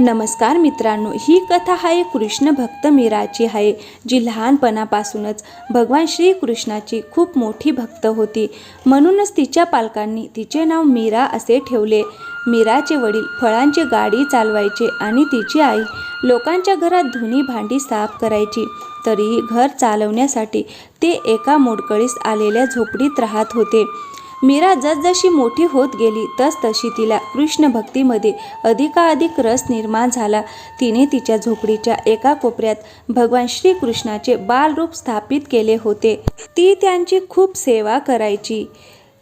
नमस्कार मित्रांनो ही कथा आहे कृष्ण भक्त मीराची आहे जी लहानपणापासूनच भगवान श्रीकृष्णाची खूप मोठी भक्त होती. म्हणूनच तिच्या पालकांनी तिचे नाव मीरा असे ठेवले. मीराचे वडील फळांची गाडी चालवायचे आणि तिची आई लोकांच्या घरात धुणी भांडी साफ करायची. तरीही घर चालवण्यासाठी ते एका मोडकळीस आलेल्या झोपडीत राहत होते. मीरा जसजशी मोठी होत गेली तसतशी तिला कृष्ण भक्तीमध्ये अधिकाधिक रस निर्माण झाला. तिने तिच्या झोपडीच्या एका कोपऱ्यात भगवान श्रीकृष्णाचे बालरूप स्थापित केले होते. ती त्यांची खूप सेवा करायची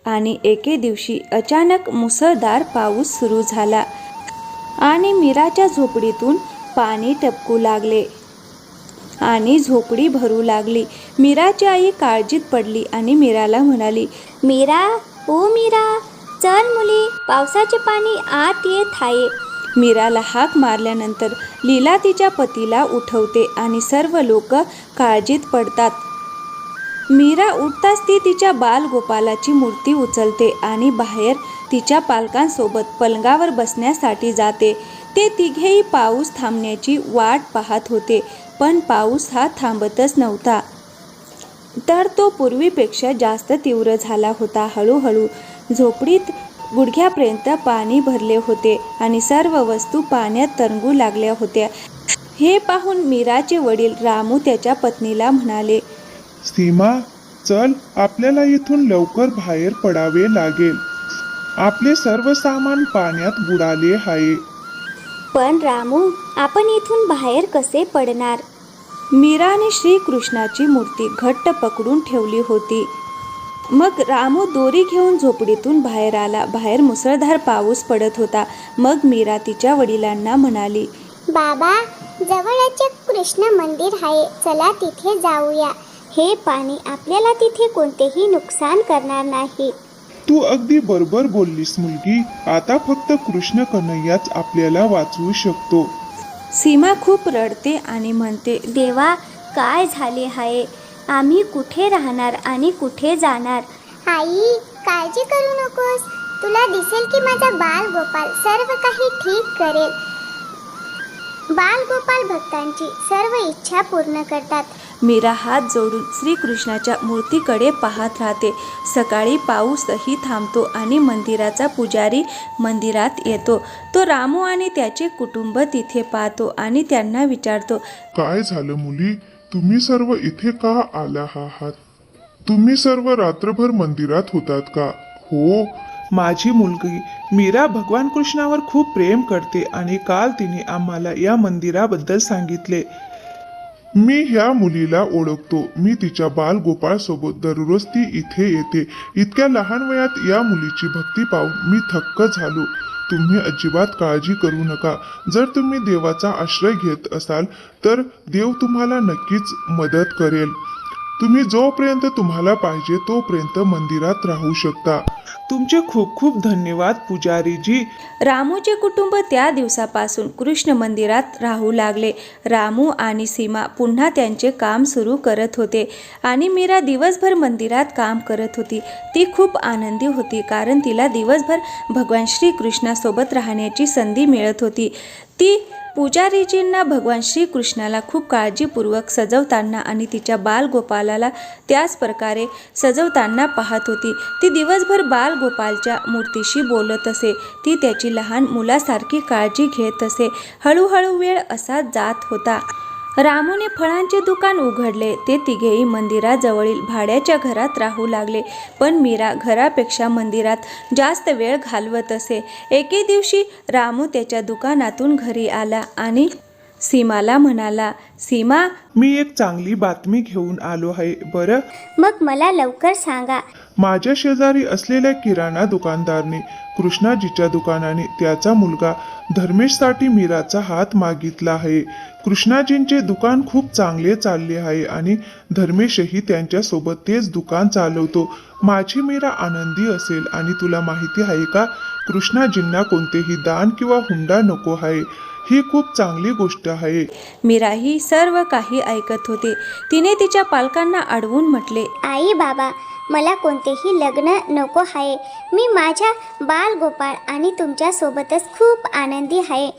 आणि एके दिवशी अचानक मुसळधार पाऊस सुरू झाला आणि मीराच्या झोपडीतून पाणी टपकू लागले आणि झोपडी भरू लागली. मीराची आई काळजीत पडली आणि मीराला म्हणाली मीरा ओ मीरा चल मुली पावसाचे पाणी आत येत आहे. मीराला हाक मारल्यानंतर लीला तिच्या पतीला उठवते आणि सर्व लोक काळजीत पडतात. मीरा उठताच ती तिच्या बालगोपालाची मूर्ती उचलते आणि बाहेर तिच्या पालकांसोबत पलंगावर बसण्यासाठी जाते. ते तिघेही पाऊस थांबण्याची वाट पाहत होते पण पाऊस हा थांबतच नव्हता. तर तो पूर्वीपेक्षा जास्त तीव्र झाला होता. हळूहळू झोपडीत गुडघ्यापर्यंत पाणी भरले होते आणि सर्व वस्तू पाण्यात तरंगू लागल्या होत्या. हे पाहून मीराचे वडील रामू त्याच्या पत्नीला म्हणाले सीमा चल आपल्याला इथून लवकर बाहेर पडावे लागेल. आपले सर्व सामान पाण्यात बुडाले आहे. पण रामू आपण इथून बाहेर कसे पडणार? मीराने श्रीकृष्णाची मूर्ती घट्ट पकडून ठेवली होती. मग रामू दोरी घेऊन झोपडीतून बाहेर आला. बाहेर मुसळधार पाऊस पडत होता. मग मीरा तिच्या वडिलांना म्हणाली बाबा जवळच एक कृष्ण मंदिर आहे. चला तिथे जाऊया. हे पाणी आपल्याला तिथे कोणतेही नुकसान करणार नाही. तू अगदी बरोबर बोललीस मुलगी. आता फक्त कृष्ण कन्हैयाच आपल्याला वाचवू शकतो. सीमा खूप रडते आणि म्हणते देवा काय झाले आहे आम्ही कुठे राहणार आणि कुठे जाणार? आई काळजी करू नकोस. तुला दिसेल की माझा बाल गोपाल सर्व काही ठीक करेल. बाल गोपाल भक्तांची सर्व इच्छा पूर्ण करतात. मीरा हात जोडून श्रीकृष्णाच्या मूर्तीकडे पाहत राहते. सकाळी पाऊसही थांबतो आणि मंदिराचा पुजारी मंदिरात येतो. तो रामू आणि त्याचे कुटुंब तिथे पाहतो आणि त्यांना विचारतो काय झालं मुली? तुम्ही सर्व इथे का आला आहात तुम्ही सर्व रात्रभर मंदिरात होतात का? हो. माझी मुलगी मीरा भगवान कृष्णावर खूप प्रेम करते आणि काल तिने आम्हाला या मंदिराबद्दल सांगितले. मी ह्या मुलीला ओळखतो. मी तिच्या बाल गोपाळ सोबत दररोज ती इथे येते. इतक्या लहान वयात या मुलीची भक्ती पाहून मी थक्क झालो. तुम्ही अजिबात काळजी करू नका. जर तुम्ही देवाचा आश्रय घेत असाल तर देव तुम्हाला नक्कीच मदत करेल. तुम्ही जोपर्यंत तुम्हाला पाहिजे तोपर्यंत मंदिरात राहू शकता. तुमचे खूप खूप धन्यवाद पुजारीजी. रामूचे कुटुंब त्या दिवसापासून कृष्ण मंदिरात राहू लागले. रामू आणि सीमा पुन्हा त्यांचे काम सुरू करत होते आणि मीरा दिवसभर मंदिरात काम करत होती. ती खूप आनंदी होती कारण तिला दिवसभर भगवान श्रीकृष्णासोबत राहण्याची संधी मिळत होती. ती पुजारीजींना भगवान श्रीकृष्णाला खूप काळजीपूर्वक सजवताना आणि तिच्या बालगोपालाला त्याच प्रकारे सजवताना पाहत होती. ती दिवसभर बालगोपालच्या मूर्तीशी बोलत असे. ती त्याची लहान मुलासारखी काळजी घेत असे. हळूहळू वेळ असा जात होता. रामूने फळांचे दुकान उघडले. ते तिघेही मंदिराजवळील भाड्याच्या घरात राहू लागले. पण मीरा घरापेक्षा मंदिरात जास्त वेळ घालवत असे. एके दिवशी रामू त्याच्या दुकानातून घरी आला आणि सीमाला म्हणाला सीमा? मी एक चांगली बातमी घेऊन आलो आहे बरं? मग मला लवकर सांगा. माझ्या शेजारी असलेल्या किराणा दुकानदारने कृष्णाजीच्या दुकानाने त्याचा मुलगा धर्मेशसाठी मीराचा हात मागितला आहे. कृष्णाजींचे दुकान खूप चांगले चालले आहे आणि धर्मेशही त्यांच्यासोबत तेच दुकान चालवतो. माझी मीरा आनंदी असेल आणि तुला माहिती आहे का? कृष्णाजींना कोणतेही दान किंवा हुंडा नको आहे. ही खूप चांगली गोष्ट आहे. मीरा ही सर्व काही ऐकत होते. तिने तिच्या पालकांना अडवून म्हटले आई बाबा मला कोणतेही लग्न नको आहे. मी माझ्या बाल गोपाळ आणि तुमच्यासोबतच खूप आनंदी आहे.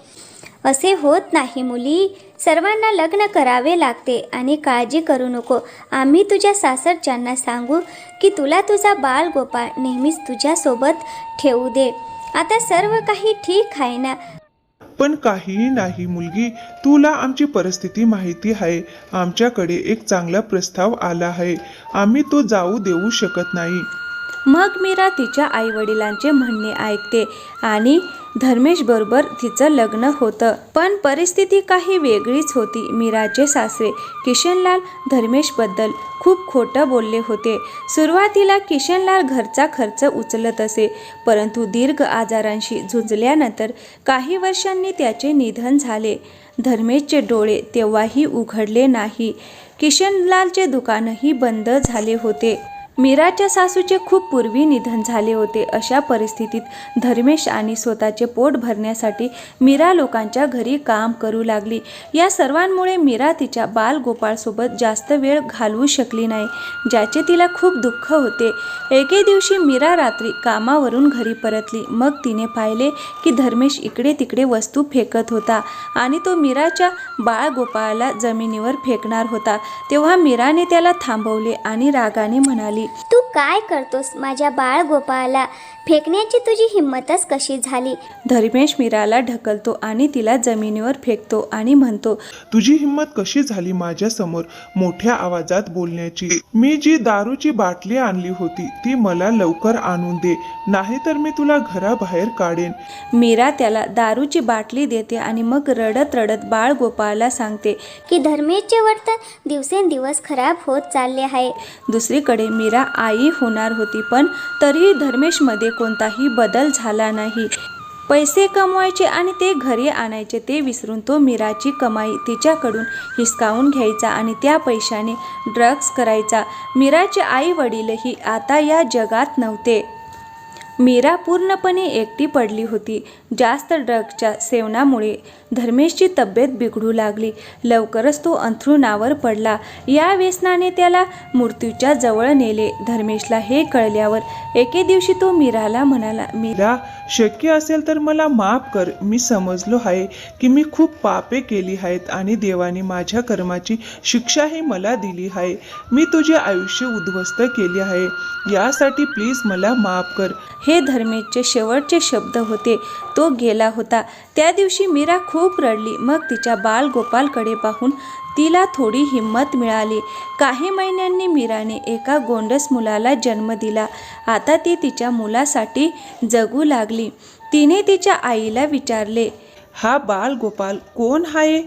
असे होत नाही मुली. सर्वांना लग्न करावे लागते आणि काळजी करू नको. आम्ही तुझ्या सासरच्यांना सांगू की तुला तुझा बाळ गोपाळ नेहमीच तुझ्यासोबत ठेवू दे. आता सर्व काही ठीक आहे ना? पण काहीही नाही मुलगी. तुला आमची परिस्थिती माहिती आहे. आमच्याकडे एक चांगला प्रस्ताव आला आहे. आम्ही तो जाऊ देऊ शकत नाही. मग मीरा तिच्या आईवडिलांचे म्हणणे ऐकते आणि धर्मेश बरोबर तिचं लग्न होतं. पण परिस्थिती काही वेगळीच होती. मीराचे सासरे किशनलाल धर्मेशबद्दल खूप खोटं बोलले होते. सुरुवातीला किशनलाल घरचा खर्च उचलत असे परंतु दीर्घ आजारांशी झुंजल्यानंतर काही वर्षांनी त्याचे निधन झाले. धर्मेशचे डोळे तेव्हाही उघडले नाही. किशनलालचे दुकानही बंद झाले होते. मीराच्या सासूचे खूप पूर्वी निधन झाले होते अशा परिस्थितीत धर्मेश आणि स्वतःचे पोट भरण्यासाठी मीरा लोकांच्या घरी काम करू लागली. या सर्वांमुळे मीरा तिच्या बालगोपाळसोबत जास्त वेळ घालवू शकली नाही ज्याचे तिला खूप दुःख होते. एके दिवशी मीरा रात्री कामावरून घरी परतली. मग तिने पाहिले की धर्मेश इकडे तिकडे वस्तू फेकत होता आणि तो मीराच्या बाळगोपाळाला जमिनीवर फेकणार होता. तेव्हा मीराने त्याला थांबवले आणि रागाने म्हणाली तू काय करतोस माझ्या बाळ गोपाळाला फेकण्याची तुझी हिंमतच कशी झाली? धर्मेश मीराला ढकलतो आणि तिला जमिनीवर फेकतो आणि म्हणतो तुझी हिंमत कशी झाली माझ्यासमोर मोठ्या आवाजात बोलण्याची? मी जी दारूची बाटली आणली होती ती मला लवकर आणून दे नाहीतर मी तुला घराबाहेर काढेन. मीरा त्याला दारूची बाटली देते आणि मग रडत रडत बाळ गोपाळला सांगते की धर्मेशचे वर्तन दिवसेंदिवस खराब होत चालले आहे. दुसरीकडे मीरा आई होणार होती पण तरीही धर्मेशमध्ये कोणताही बदल झाला नाही. पैसे कमवायचे आणि ते घरी आणायचे ते विसरून तो मीराची कमाई तिच्याकडून हिसकावून घ्यायचा आणि त्या पैशाने ड्रग्ज करायचा. मीराचे आई वडीलही आता या जगात नव्हते. मीरा पूर्णपणे एकटी पडली होती. जास्त ड्रगच्या सेवनामुळे धर्मेशची तब्येत बिघडू लागली. लवकरच तो अंथरुणावर पडला. या व्यसनाने त्याला मृत्यूच्या जवळ नेले. धर्मेशला हे कळल्यावर एके दिवशी तो मीराला म्हणाला मीरा शक्य असेल तर मला माफ कर. मी समजलो आहे की मी खूप पापे केली आहेत आणि देवाने माझ्या कर्माची शिक्षाही मला दिली आहे. मी तुझे आयुष्य उद्ध्वस्त केले आहे. यासाठी प्लीज मला माफ कर. हे धर्मेशचे शेवटचे शब्द होते. तो गेला होता. त्या दिवशी मीरा खूप रडली. मग तिच्या बाल गोपालकडे पाहून तिला थोडी हिंमत मिळाली. काही महिन्यांनी मीराने एका गोंडस मुलाला जन्म दिला. आता ती तिच्या मुलासाठी जगू लागली. तिने तिच्या आईला विचारले हा बाल गोपाल कोण आहे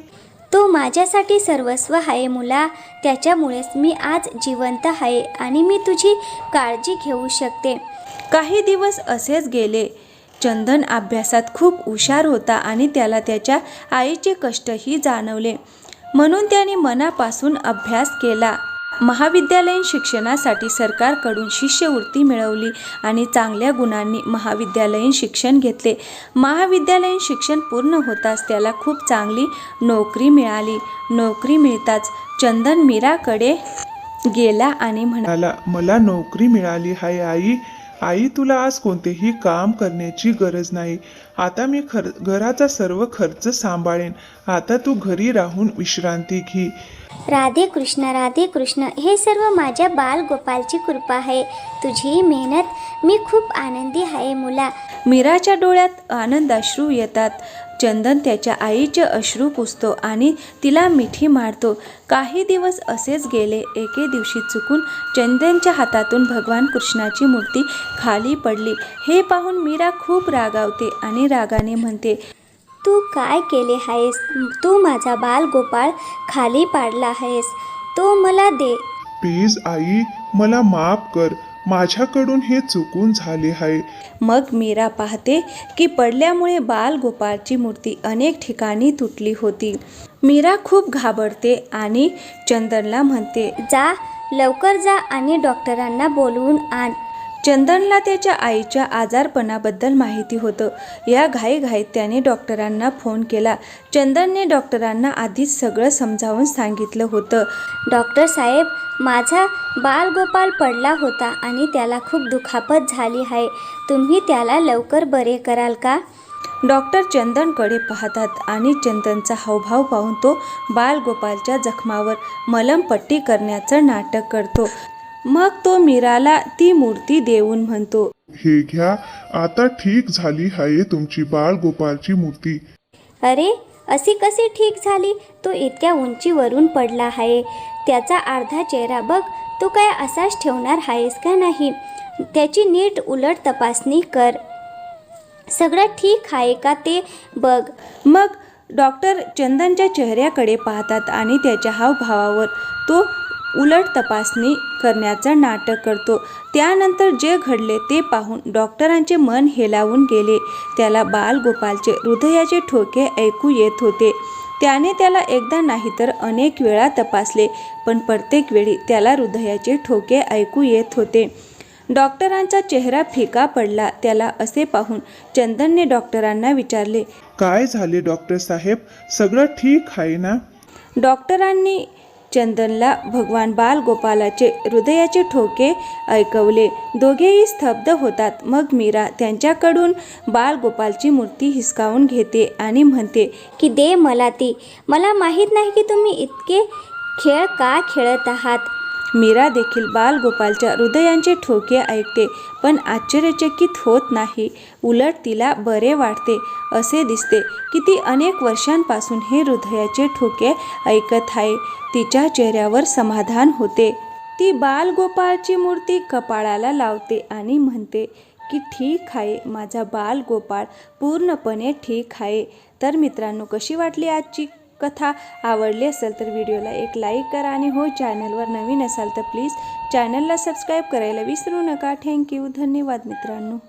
तो माझ्यासाठी सर्वस्व आहे मुला. त्याच्यामुळेच मी आज जिवंत आहे आणि मी तुझी काळजी घेऊ शकते. काही दिवस असेच गेले. चंदन अभ्यासात खूप हुशार होता आणि त्याला त्याच्या आईचे कष्टही जाणवले. म्हणून त्याने मनापासून अभ्यास केला. महाविद्यालयीन शिक्षणासाठी सरकारकडून शिष्यवृत्ती मिळवली आणि चांगल्या गुणांनी महाविद्यालयीन शिक्षण घेतले. महाविद्यालयीन शिक्षण पूर्ण होताच त्याला खूप चांगली नोकरी मिळाली. नोकरी मिळताच चंदन मीराकडे गेला आणि म्हणाला मला नोकरी मिळाली आहे आई. आई तुला आज कोणतेही काम करण्याची गरज नाही. आता मी खर घराचा सर्व खर्च सांभाळेन. आता तू घरी राहून विश्रांती घे. राधे कृष्ण राधे कृष्ण हे सर्व माझ्या बाल गोपालची कृपा आहे. तुझी मेहनत मी खूप आनंदी आहे मुला. मीराच्या डोळ्यात आनंदाश्रू येतात. चंदन त्याच्या आईचे अश्रू पुसतो आणि तिला मिठी मारतो. काही दिवस असेच गेले. एके दिवशी चुकून चंदनच्या हातातून भगवान कृष्णाची मूर्ती खाली पडली. हे पाहून मीरा खूप रागावते आणि रागाने म्हणते तू काय केले आहेस? तू माझा बाल गोपाळ खाली पाडला आहेस. तो मला दे. प्लीज आई मला माफ कर. माझ्याकडून हे चुकून झाले आहे. मग मीरा पाहते की पडल्यामुळे बाल गोपाळची मूर्ती अनेक ठिकाणी तुटली होती. मीरा खूप घाबरते आणि चंदनला म्हणते जा लवकर जा आणि डॉक्टरांना बोलवून आण. चंदनला त्याच्या आईच्या आजारपणाबद्दल माहिती होतं. या घाईघाईत त्याने डॉक्टरांना फोन केला. चंदनने डॉक्टरांना आधीच सगळं समजावून सांगितलं होतं. डॉक्टर साहेब माझा बाल गोपाल पडला होता आणि त्याला खूप दुखापत झाली आहे. तुम्ही त्याला लवकर बरे कराल का? डॉक्टर चंदनकडे पाहतात आणि चंदनचा हावभाव पाहून तो बालगोपालच्या जखमावर मलमपट्टी करण्याचं नाटक करतो. मग तो मीराला ती मूर्ती देऊन म्हणतो हे घ्या आता ठीक झाली आहे तुमची बाळ गोपालची मूर्ती. अरे अशी कशी ठीक झाली? तो इतक्या उंचीवरून पडला आहे. त्याचा अर्धा चेहरा बघ तू काय असाच ठेवणार आहेस का नाही? त्याची नीट उलट तपासणी कर. सगळं ठीक आहे का ते बघ. मग डॉक्टर चंदनच्या चेहऱ्याकडे पाहतात आणि त्याच्या हावभावावर तो उलट तपासणी करण्याचं नाटक करतो. त्यानंतर जे घडले ते पाहून डॉक्टरांचे मन हेलावून गेले. त्याला बालगोपालचे हृदयाचे ठोके ऐकू येत होते. त्याने त्याला एकदा नाही तर अनेक वेळा तपासले पण प्रत्येक वेळी त्याला हृदयाचे ठोके ऐकू येत होते. डॉक्टरांचा चेहरा फिका पडला. त्याला असे पाहून चंदनने डॉक्टरांना विचारले काय झाले डॉक्टर साहेब? सगळं ठीक आहे ना? डॉक्टरांनी चंदनला भगवान बालगोपालाचे हृदयाचे ठोके ऐकवले. दोघेही स्तब्ध होतात. मग मीरा त्यांच्याकडून बालगोपालची मूर्ती हिसकावून घेते आणि म्हणते की दे मला ती मला माहीत नाही की तुम्ही इतके खेळ का खेळत आहात? मीरा देखील बालगोपालच्या हृदयांचे ठोके ऐकते पण आश्चर्यचकित होत नाही. उलट तिला बरे वाटते असे दिसते की ती अनेक वर्षांपासून हे हृदयाचे ठोके ऐकत आहे. तिच्या चेहऱ्यावर समाधान होते. ती बालगोपाळची मूर्ती कपाळाला लावते आणि म्हणते की ठीक आहे माझा बालगोपाळ पूर्णपणे ठीक आहे. तर मित्रांनो कशी वाटली आजची कथा आवडली असेल तर व्हिडिओला एक लाईक करा आणि हो चॅनलवर नवीन असाल तर प्लीज चॅनलला सबस्क्राईब करायला विसरू नका. थँक्यू धन्यवाद मित्रांनो.